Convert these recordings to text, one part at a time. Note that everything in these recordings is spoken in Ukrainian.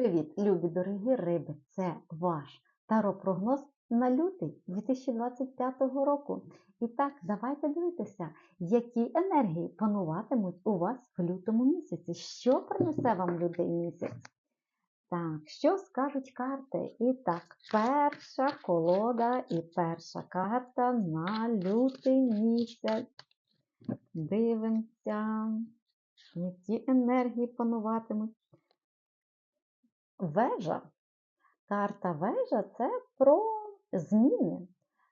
Привіт, любі дорогі риби! Це ваш таропрогноз на лютий 2025 року. І так, давайте дивитися, які енергії пануватимуть у вас в лютому місяці. Що принесе вам лютий місяць? Так, що скажуть карти? І так, перша колода і перша карта на лютий місяць. Дивимося, які енергії пануватимуть. Вежа. Карта вежа це про зміни,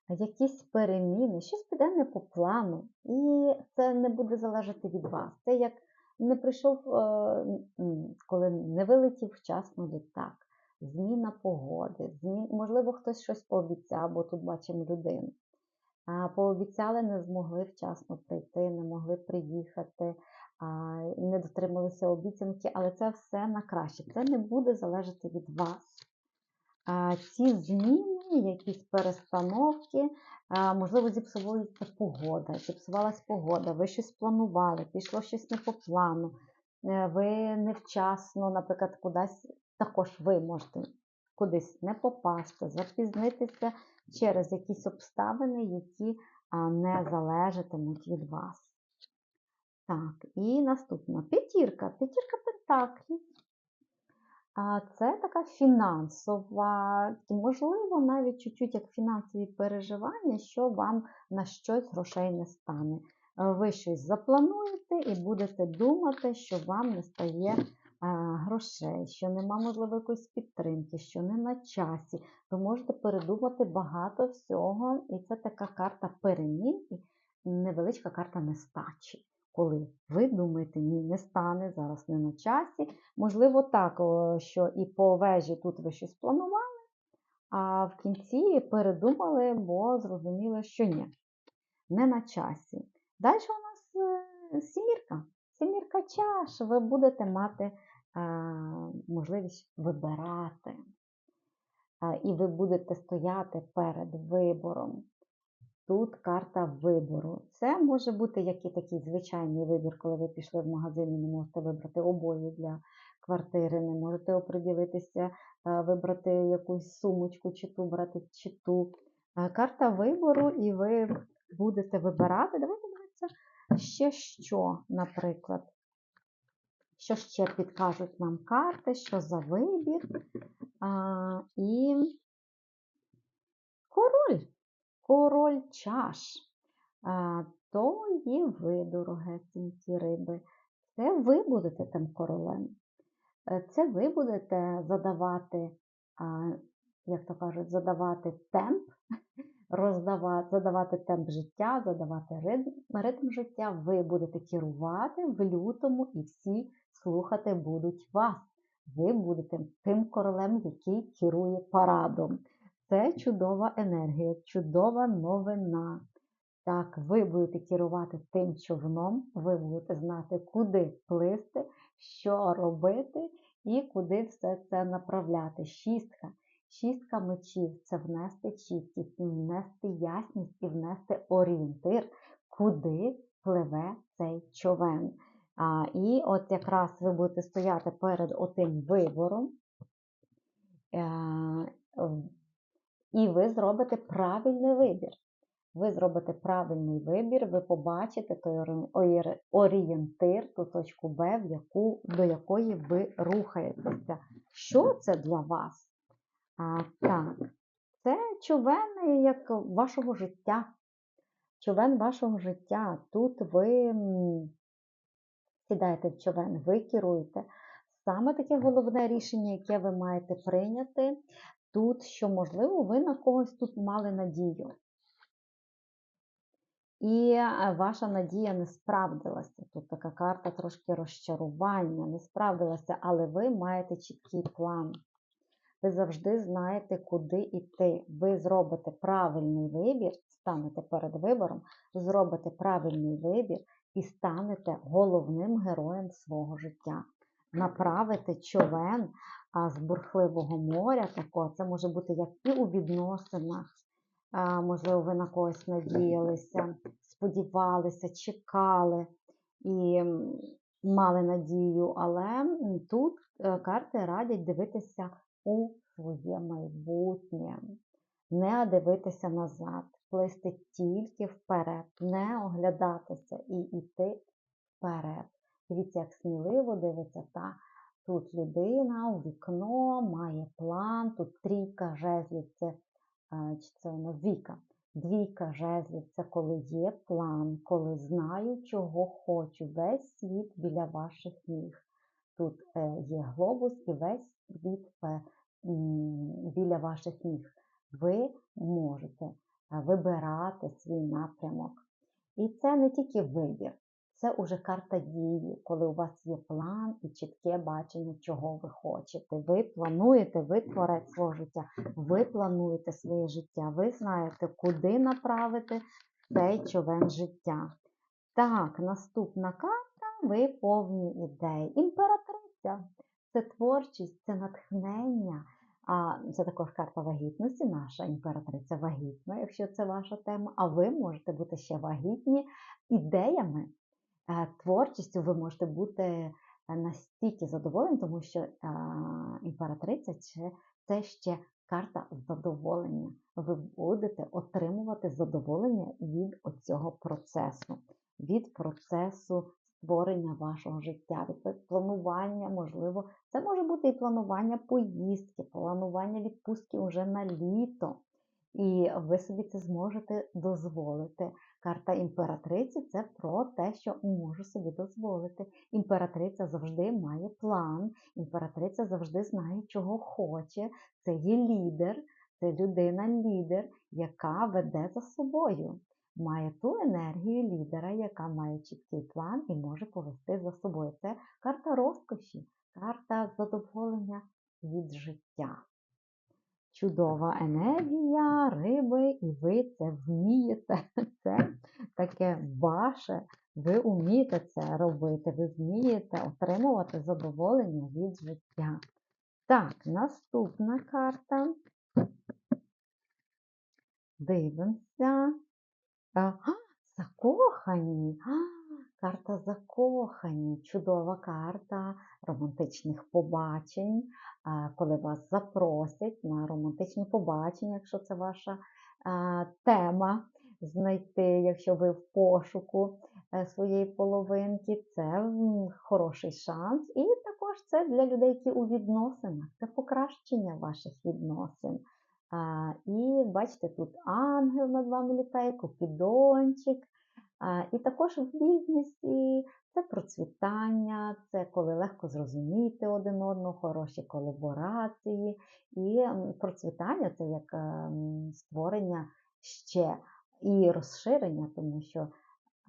якісь переміни, щось піде не по плану. І це не буде залежати від вас. Це як не прийшов, е, коли не вилетів вчасно літак. Зміна погоди, змін... можливо, хтось щось пообіцяв, бо тут бачимо людину. Пообіцяли, не змогли вчасно прийти, не могли приїхати, не дотрималися обіцянки, але це все на краще. Це не буде залежати від вас. Ці зміни, якісь перестановки, можливо, зіпсувалася погода, зіпсувалась погода, ви щось планували, пішло щось не по плану, е, ви невчасно, наприклад, кудись, також ви можете кудись не попасти, запізнитися через якісь обставини, які не залежатимуть від вас. Так, і наступна п'ятірка. П'ятірка пентаклів. Це така фінансова, можливо, навіть чуть-чуть як фінансові переживання, що вам на щось грошей не стане. Ви щось заплануєте і будете думати, що вам не стає грошей, що нема, можливо, якоїсь підтримки, що не на часі. Ви можете передумати багато всього, і це така карта перемін і невеличка карта нестачі. Коли ви думаєте, ні, не стане, зараз не на часі. Можливо, так, що і по вежі тут ви щось планували, а в кінці передумали, бо зрозуміли, що ні, не на часі. Далі у нас е, сімірка. Сімірка чаш, ви будете мати можливість вибирати. І ви будете стояти перед вибором. Тут карта вибору. Це може бути як і такий звичайний вибір, коли ви пішли в магазин і не можете вибрати обої для квартири, не можете оприділитися, вибрати якусь сумочку, чи ту брати, чи ту. Карта вибору, і ви будете вибирати. Давайте дивитися ще що, наприклад. Що ще підкажуть нам карти, що за вибір? А, І король, король чаш. То є ви, дорогесенькі риби. Це ви будете тим королем. Е, це ви будете задавати, як то кажуть, задавати темп, роздавати, задавати темп життя, задавати ритм, ритм життя. Ви будете керувати в лютому і всі слухати будуть вас. Ви будете тим королем, який керує парадом. Це чудова енергія, чудова новина. Так, ви будете керувати тим човном, ви будете знати, куди плисти, що робити і куди все це направляти. Шістка. Шістка мечів це внести чіткість, внести ясність і внести орієнтир, куди пливе цей човен. А, І от якраз ви будете стояти перед отим вибором, е, і ви зробите правильний вибір. Ви зробите правильний вибір, ви побачите той орієнтир, ту точку Б, в яку, до якої ви рухаєтеся. Що це для вас? А, Так, це човен як вашого життя. Човен вашого життя. Тут ви сідаєте в човен, ви керуєте. Саме таке головне рішення, яке ви маєте прийняти, тут, що, можливо, ви на когось тут мали надію. І е, ваша надія не справдилася. Тут така карта трошки розчарування, не справдилася, але ви маєте чіткий план. Ви завжди знаєте, куди йти. Ви зробите правильний вибір, станете перед вибором, зробите правильний вибір і станете головним героєм свого життя. Направите човен з бурхливого моря, такого, це може бути як і у відносинах. Можливо, ви на когось надіялися, сподівалися, чекали. І мали надію, але тут е, карти радять дивитися у своє майбутнє, не дивитися назад, плисти тільки вперед, не оглядатися і йти вперед. Дивіться, як сміливо дивиться та тут людина у вікно, має план, тут трійка жезлів, це е, чи це воно віка. Двійка жезлів це коли є план, коли знаю, чого хочу. Весь світ біля ваших ніг. Тут е, є глобус і весь світ е, біля ваших ніг. Ви можете вибирати свій напрямок. І це не тільки вибір, це уже карта дії, коли у вас є план і чітке бачення, чого ви хочете. Ви плануєте, ви творець свого життя, ви плануєте своє життя, ви знаєте, куди направити цей човен життя. Так, наступна карта, ви повні ідей. Імператриця це творчість, це натхнення. А це також карта вагітності, наша імператриця вагітна, якщо це ваша тема. А ви можете бути ще вагітні ідеями, творчістю, ви можете бути е, настільки задоволені, тому що імператриця це ще карта задоволення. Ви будете отримувати задоволення від цього процесу, від процесу створення вашого життя, від планування, можливо, це може бути і планування поїздки, планування відпустки вже на літо. І ви собі це зможете дозволити. Карта імператриці це про те, що можу собі дозволити. Імператриця завжди має план, імператриця завжди знає, чого хоче. Це є лідер, це людина-лідер, яка веде за собою. Має ту енергію лідера, яка має чіткий план і може повести за собою. Це карта розкоші, карта задоволення від життя. Чудова енергія, риби, і ви це вмієте. Це таке ваше. Ви вмієте це робити, ви вмієте отримувати задоволення від життя. Так, наступна карта. Дивимося. Ага, закохані. А, карта закохані. Чудова карта романтичних побачень, коли вас запросять на романтичні побачення, якщо це ваша тема знайти, якщо ви в пошуку е, своєї половинки, це хороший шанс. І також це для людей, які у відносинах, це покращення ваших відносин. І бачите, тут ангел над вами літає, купідончик. І також в бізнесі це процвітання, це коли легко зрозуміти один одного, хороші колаборації. І процвітання це як ем, створення ще і розширення, тому що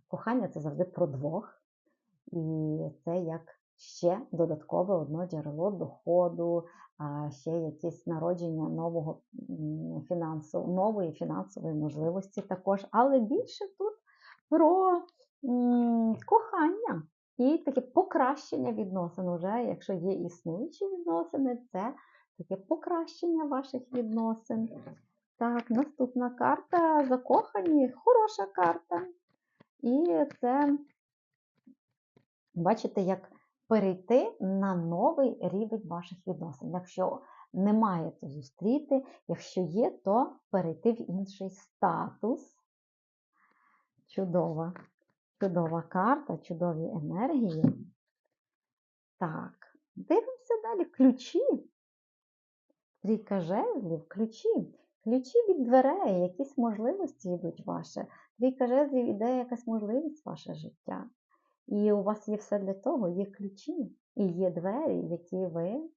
кохання це завжди про двох. І це як ще додаткове одно джерело доходу, ще якесь народження нового м, фінансов, нової фінансової можливості також. Але більше тут про кохання і таке покращення відносин. Уже якщо є існуючі відносини, це таке покращення ваших відносин. Так, наступна карта закохані, хороша карта. І це, бачите, як перейти на новий рівень ваших відносин. Якщо немає, то зустріти, якщо є, то перейти в інший статус. Чудова, чудова карта, чудові енергії. Так, дивимося далі. Ключі. Трійка жезлів, ключі. Ключі від дверей, якісь можливості йдуть ваші. Трійка жезлів іде якась можливість ваше життя. І у вас є все для того, є ключі і є двері, які ви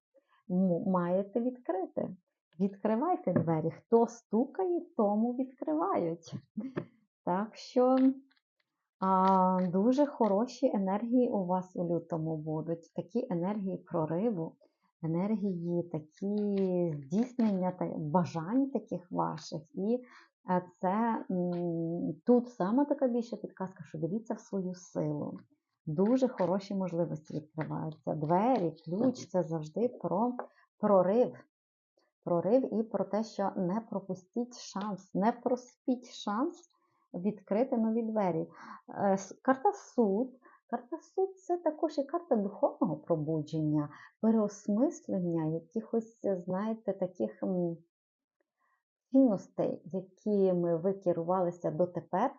маєте відкрити. Відкривайте двері. Хто стукає, тому відкривають. Так що а, дуже хороші енергії у вас у лютому будуть. Такі енергії прориву, енергії, такі здійснення та- бажань таких ваших. І е, це тут саме така більша підказка, що дивіться в свою силу. Дуже хороші можливості відкриваються. Двері, ключ це завжди про прорив. Прорив і про те, що не пропустіть шанс, не проспіть шанс відкрити нові двері. Е, Карта суд, Карта суд це також і карта духовного пробудження, переосмислення якихось, знаєте, таких цінностей, якими ви керувалися дотепер,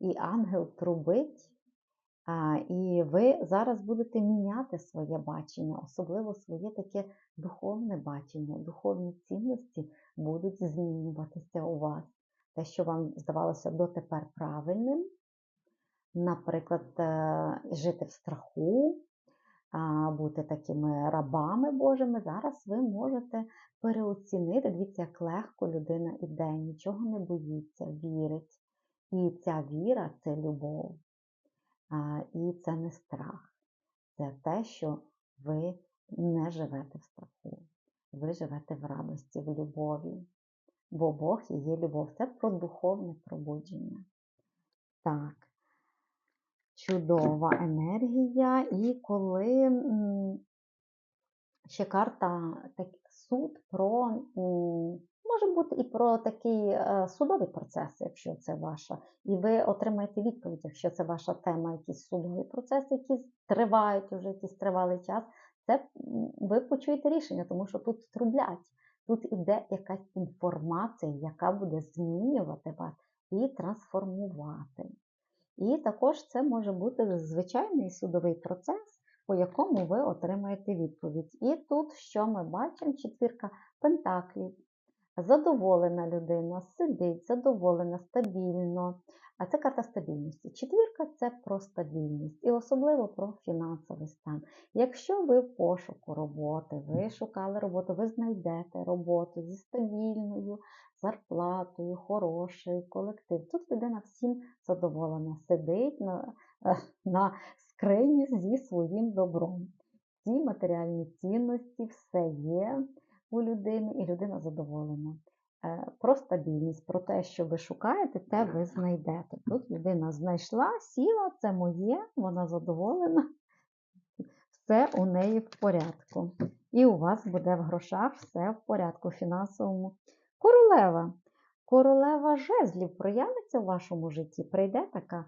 і ангел трубить, і ви зараз будете міняти своє бачення, особливо своє таке духовне бачення, духовні цінності будуть змінюватися у вас. Те, що вам здавалося дотепер правильним, наприклад, е, жити в страху, бути такими рабами Божими, зараз ви можете переоцінити. Дивіться, як легко людина іде, нічого не боїться, вірить. І ця віра це любов. І це не страх. Це те, що ви не живете в страху. Ви живете в радості, в любові. Бо Бог є любов. Це про духовне пробудження. Так, чудова енергія. І коли ще карта так, суд про, може бути і про такий е, судовий процес, якщо це ваша. І ви отримаєте відповідь, якщо це ваша тема, якісь судові процеси, які тривають уже якийсь тривалий час. Це ви почуєте рішення, тому що тут трублять. Тут іде якась інформація, яка буде змінювати вас і трансформувати. І також це може бути звичайний судовий процес, по якому ви отримаєте відповідь. І тут, що ми бачимо, четвірка пентаклів. Задоволена людина, сидить, задоволена, стабільно. А це карта стабільності. Четвірка це про стабільність і особливо про фінансовий стан. Якщо ви в пошуку роботи, ви шукали роботу, ви знайдете роботу зі стабільною зарплатою, хороший колектив. Тут людина всім задоволена, сидить на, е, на скрині зі своїм добром. Ці матеріальні цінності, все є у людини, і людина задоволена. Е, Про стабільність, про те, що ви шукаєте, те ви знайдете. Тут людина знайшла, сіла, це моє, вона задоволена, все у неї в порядку. І у вас буде в грошах все в порядку фінансовому. Королева. Королева жезлів проявиться в вашому житті. Прийде така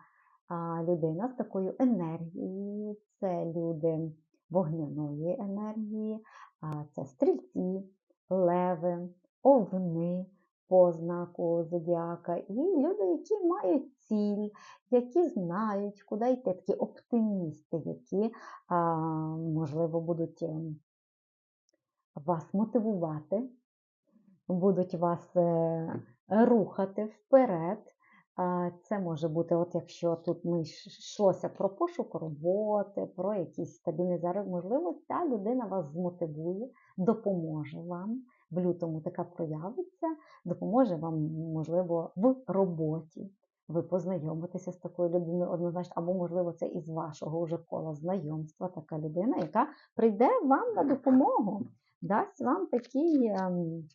а, людина з такою енергією. Це люди вогняної енергії, це стрільці, леви, овни по знаку зодіака. І люди, які мають ціль, які знають, куди йти, такі оптимісти, які, можливо, будуть ем, вас мотивувати будуть вас е, рухати вперед. Це може бути, от якщо тут ми йшлося про пошук роботи, про якийсь стабільний заробіток, можливо, ця людина вас змотивує, допоможе вам. В лютому така проявиться, допоможе вам, можливо, в роботі. Ви познайомитеся з такою людиною однозначно, або, можливо, це із вашого вже кола знайомства така людина, яка прийде вам на допомогу, дасть вам такий. ем,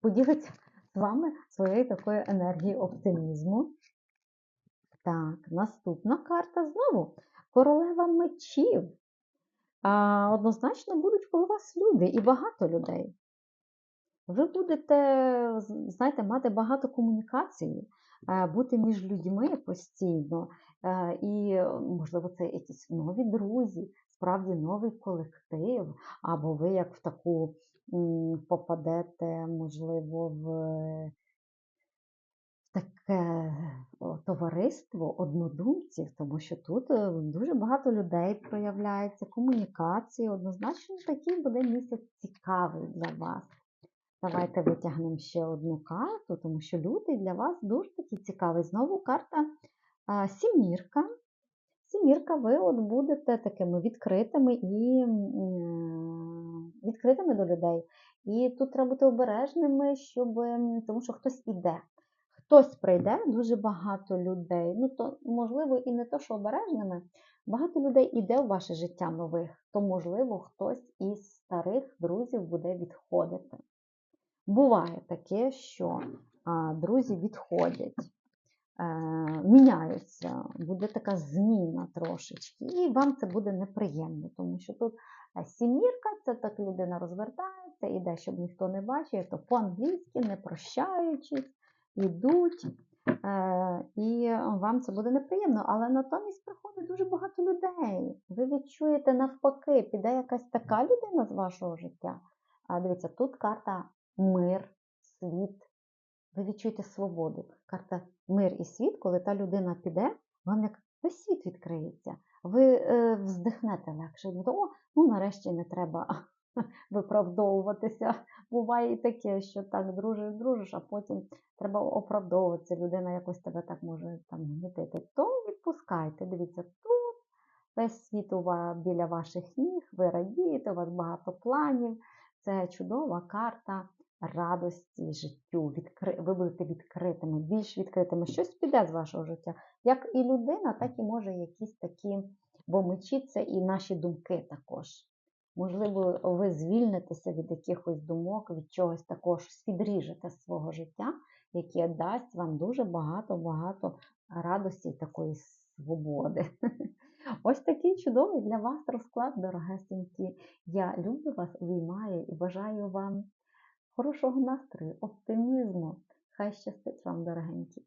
поділиться з вами своєю такою енергією оптимізму. Так, наступна карта знову королева мечів. А, Однозначно будуть коло вас люди і багато людей. Ви будете, знаєте, мати багато комунікації, е, бути між людьми постійно. Е, І, можливо, це якісь нові друзі, справді новий колектив, або ви як в таку попадете, можливо, в таке товариство однодумців, тому що тут е, дуже багато людей проявляється, комунікації. Однозначно, такий буде місяць цікавий для вас. Давайте витягнемо ще одну карту, тому що лютий для вас дуже такий цікавий. Знову карта сімірка. Сімірка, ви от будете такими відкритими і відкритими до людей. І тут треба бути обережними, щоб, тому що хтось іде. Хтось прийде, дуже багато людей. Ну, то, можливо, і не то, що обережними. Багато людей іде в ваше життя нових, то, можливо, хтось із старих друзів буде відходити. Буває таке, що а, друзі відходять, е, міняються, буде така зміна трошечки, і вам це буде неприємно, тому що тут е, сімірка, це так людина розвертається, іде, щоб ніхто не бачив, то по-англійськи, не прощаючись, ідуть. Е, і вам це буде неприємно, але натомість приходить дуже багато людей. Ви відчуєте навпаки, піде якась така людина з вашого життя. А дивіться, тут карта мир, світ. Ви відчуєте свободу. Карта мир і світ, коли та людина піде, вам як весь світ відкриється. Ви е, вздихнете легше. О, ну нарешті не треба виправдовуватися. Буває і таке, що так дружиш, дружиш, а потім треба оправдовуватися. Людина якось тебе так може там гнітити. То відпускайте. Дивіться, тут весь світ у вас біля ваших ніг, ви радієте, у вас багато планів. Це чудова карта радості життю. Відкри... Ви будете відкритими, більш відкритими. Щось піде з вашого життя. Як і людина, так і може якісь такі, бо мечі це і наші думки також. Можливо, ви звільнитеся від якихось думок, від чогось щось відріжете свого життя, яке дасть вам дуже багато-багато радості і такої свободи. Ось такий чудовий для вас розклад, дорогесенькі. Я люблю вас, обіймаю і бажаю вам хорошого настрою, оптимізму. Хай щастить вам, дорогенькі.